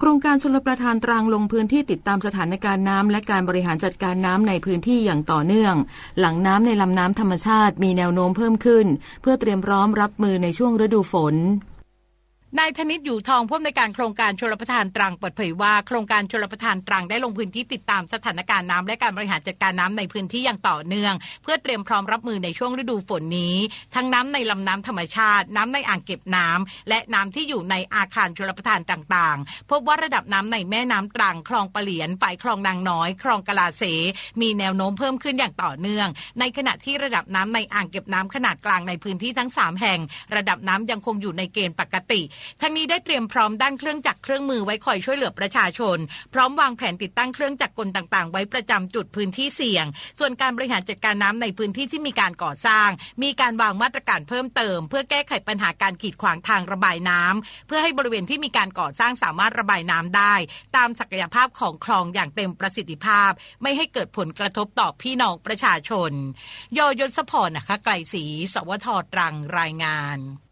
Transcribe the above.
โครงการชลประทานตรังลงพื้นที่ติดตามสถานการณ์น้ำและการบริหารจัดการน้ำในพื้นที่อย่างต่อเนื่อง หลังน้ำในลำน้ำธรรมชาติมีแนวโน้มเพิ่มขึ้น เพื่อเตรียมพร้อมรับมือในช่วงฤดูฝน นายธนิตอยู่ทองผู้อำนวยการโครงการชลประทานตรังเปิดเผยว่าโครงการชลประทานตรังได้ลงพื้นที่ติดตามสถานการณ์น้ำและการบริหารจัดการน้ำในพื้นที่อย่างต่อเนื่อง เพื่อเตรียมพร้อมรับมือในช่วงฤดูฝนนี้ ทั้งน้ำในลำน้ำธรรมชาติ น้ำในอ่างเก็บน้ำและน้ำที่อยู่ในอาคารชลประทานต่างๆ พบว่าระดับน้ำในแม่น้ำตรังคลองปะเหลียนฝ่ายคลองนางน้อย คลองกะลาเส มีแนวโน้มเพิ่มขึ้นอย่างต่อเนื่อง ในขณะที่ระดับน้ำในอ่างเก็บน้ำขนาดกลางในพื้นที่ทั้ง 3 แห่ง ระดับน้ำยังคงอยู่ในเกณฑ์ปกติทั้งนี้ได้เตรียมพร้อมด้านเครื่องจักรเครื่องมือไว้คอยช่วยเหลือประชาชน พร้อมวางแผนติดตั้งเครื่องจักรกลต่างๆ ไว้ประจำจุดพื้นที่เสี่ยง ส่วนการบริหารจัดการน้ำในพื้นที่ที่มีการก่อสร้าง มีการวางมาตรการเพิ่มเติม เพื่อแก้ไขปัญหาการกีดขวางทางระบายน้ำเพื่อให้บริเวณที่มีการก่อสร้างสามารถระบายน้ำได้ ตามศักยภาพของคลองอย่างเต็มประสิทธิภาพ ไม่ให้เกิดผลกระทบต่อพี่น้องประชาชน ยอยศพรนะคะไกลศรีสวทตรังรายงาน